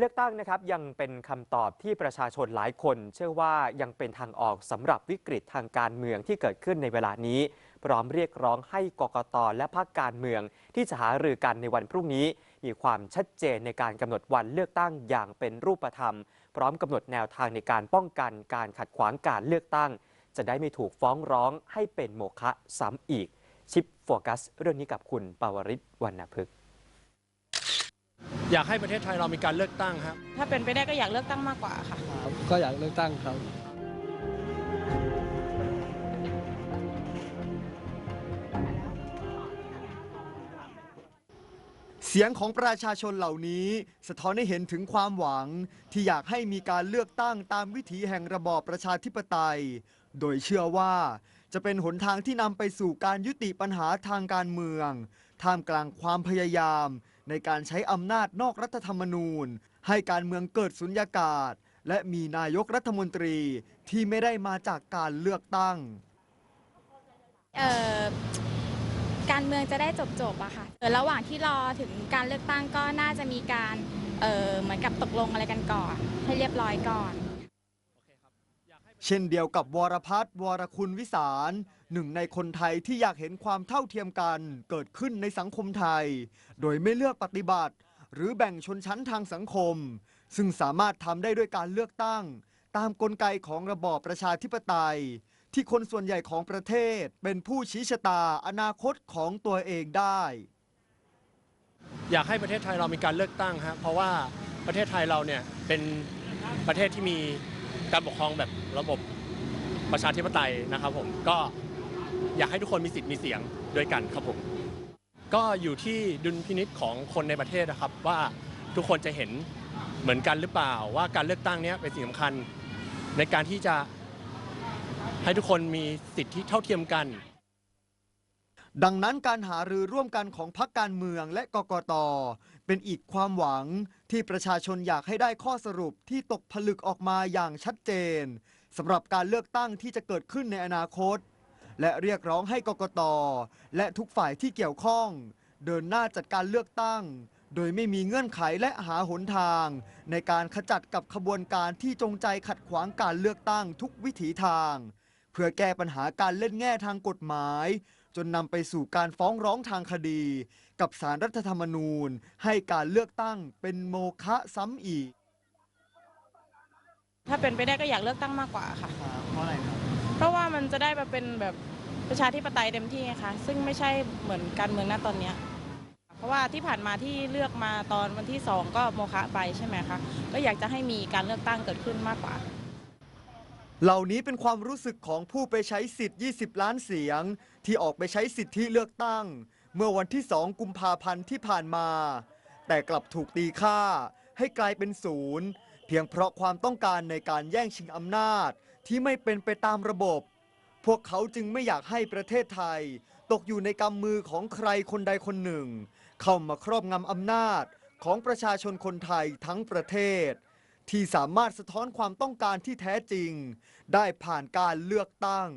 เลือกตั้งนะครับยังเป็นคำตอบที่ประชาชนหลายคน เชื่อว่ายังเป็นทางออกสำหรับวิกฤตทางการเมืองที่เกิดขึ้นในเวลานี้ พร้อมเรียกร้องให้กกตและพรรคการเมือง ที่จะหารือกันในวันพรุ่งนี้ มีความชัดเจนในการกำหนดวันเลือกตั้งอย่างเป็นรูปธรรม พร้อมกำหนดแนวทางในการป้องกันการขัดขวางการเลือกตั้ง จะได้ไม่ถูกฟ้องร้องให้เป็นโมฆะซ้ำอีก ชิปโฟกัส เรื่องนี้กับคุณปาวริศวรรณพฤกษ์ อยากให้ประเทศไทยเรามีการเลือกตั้งครับ ถ้าเป็นไปได้ก็อยากเลือกตั้งมากกว่าค่ะครับก็อยากเลือกตั้งครับ เสียงของประชาชนเหล่านี้ สะท้อนให้เห็นถึงความหวัง ที่อยากให้มีการเลือกตั้งตามวิถีแห่งระบอบประชาธิปไตย โดยเชื่อว่าจะเป็นหนทางที่นำไปสู่การยุติปัญหาทางการเมือง ท่ามกลางความพยายาม ในการใช้อำนาจนอกรัฐธรรมนูญ ให้การเมืองเกิดสุญญากาศ และมีนายกรัฐมนตรีที่ไม่ได้มาจากการเลือกตั้งเอ่อการเมืองจะได้จบๆอะค่ะเออระหว่างที่รอถึงการเลือกตั้งก็น่าจะมีการเอ่อเหมือนกับตกลงอะไรกันก่อน ให้เรียบร้อยก่อน เช่นเดียวกับวรพัฒน์วรคุณวิสาร หนึ่งในคนไทยที่อยากเห็นความเท่าเทียมกันเกิดขึ้นในสังคมไทย โดยไม่เลือกปฏิบัติ หรือแบ่งชนชั้นทางสังคม ซึ่งสามารถทำได้ด้วยการเลือกตั้ง ตามกลไกของระบอบประชาธิปไตย ที่คนส่วนใหญ่ของประเทศเป็นผู้ชี้ชะตาอนาคตของตัวเองได้ อยากให้ประเทศไทยเรามีการเลือกตั้งครับเพราะว่าประเทศไทยเราเนี่ยเป็นประเทศที่มีการปกครองแบบระบบประชาธิปไตยนะครับผมก็ อยากให้ทุกคนมีสิทธิ์มีเสียงด้วยกันครับผม ก็อยู่ที่ดุลพินิษของคนในประเทศนะครับว่าทุกคนจะเห็นเหมือนกันหรือเปล่า ว่าการเลือกตั้งนี้เป็นสิ่งสำคัญ ในการที่จะให้ทุกคนมีสิทธิเท่าเทียมกัน ดังนั้นการหารือร่วมกันของพรรคการเมืองและกกต เป็นอีกความหวังที่ประชาชนอยากให้ได้ข้อสรุปที่ตกผลึกออกมาอย่างชัดเจนสำหรับการเลือกตั้งที่จะเกิดขึ้นในอนาคต และเรียกร้องให้กกต และทุกฝ่ายที่เกี่ยวข้อง เดินหน้าจัดการเลือกตั้ง โดยไม่มีเงื่อนไขและหาหนทาง ในการขจัดกับขบวนการที่จงใจขัดขวางการเลือกตั้งทุกวิถีทาง เพื่อแก้ปัญหาการเล่นแง่ทางกฎหมาย จนนำไปสู่การฟ้องร้องทางคดี กับสารรัฐธรรมนูญ ให้การเลือกตั้งเป็นโมฆะซ้ำอีกถ้าเป็นไปได้ก็อยากเลือกตั้งมากกว่าค่ะ เพราะอะไรครับ เพราะว่ามันจะได้มาเป็นแบบ ประชาธิปไตยเต็มที่ไงคะซึ่งไม่ใช่เหมือนการเมืองณตอนเนี้ยเพราะว่าที่ผ่านมาที่เลือกมาตอนวันที่สองก็โมฆะไปใช่ไหมคะก็อยากจะให้มีการเลือกตั้งเกิดขึ้นมากกว่า เหล่านี้เป็นความรู้สึกของผู้ไปใช้สิทธิ์ 20 ล้านเสียง ที่ออกไปใช้สิทธิเลือกตั้ง เมื่อวันที่2กุมภาพันธ์ที่ผ่านมา แต่กลับถูกตีค่า ให้กลายเป็นศูนย์ เพียงเพราะความต้องการในการแย่งชิงอำนาจที่ไม่เป็นไปตามระบบ พวกเขาจึงไม่อยากให้ประเทศไทย ตกอยู่ในกำมือของใครคนใดคนหนึ่ง เข้ามาครอบงำอำนาจของประชาชนคนไทยทั้งประเทศ ที่สามารถสะท้อนความต้องการที่แท้จริง ได้ผ่านการเลือกตั้ง